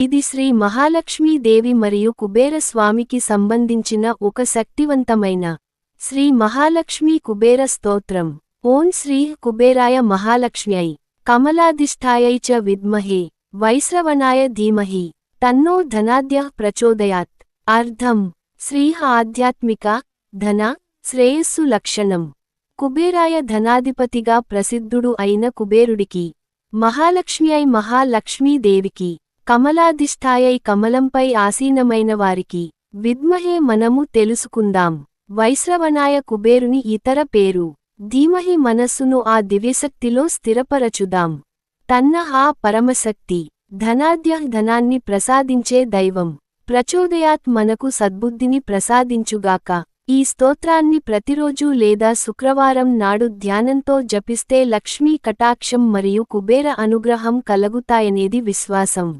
ఇది శ్రీ మహాలక్ష్మీదేవి మరియు కుబేర స్వామికి సంబంధించిన ఒక శక్తివంతమైన శ్రీ మహాలక్ష్మీ కుబేర స్తోత్రం. ఓం శ్రీ కుబేరాయ మహాలక్ష్మ్యై కమలాధిష్ఠాయై చ విద్మహే వైశ్రవణాయ ధీమహి తన్నో ధనాద్య ప్రచోదయాత్. అర్థం శ్రీ ఆధ్యాత్మిక ధన శ్రేయస్సు లక్షణం. కుబేరాయ ధనాధిపతిగా ప్రసిద్ధుడు అయిన కుబేరుడికి మహాలక్ష్మ్యై మహాలక్ష్మీదేవికి కమలాధిష్ఠాయై కమలంపై ఆసీనమైన వారికి విద్మహే మనము తెలుసుకుందాం. వైశ్రవణాయ కుబేరుని ఇతర పేరు ధీమహి మనస్సును ఆ దివ్యశక్తిలో స్థిరపరచుదాం. తన్న ఆ పరమశక్తి ధనాద్య ధనాన్ని ప్రసాదించే దైవం ప్రచోదయాత్ మనకు సద్బుద్ధిని ప్రసాదించుగాక ఈ స్తోత్రాన్ని ప్రతిరోజూ లేదా శుక్రవారం నాడు ధ్యానంతో జపిస్తే లక్ష్మీ కటాక్షం మరియు కుబేర అనుగ్రహం కలుగుతాయనేది విశ్వాసం.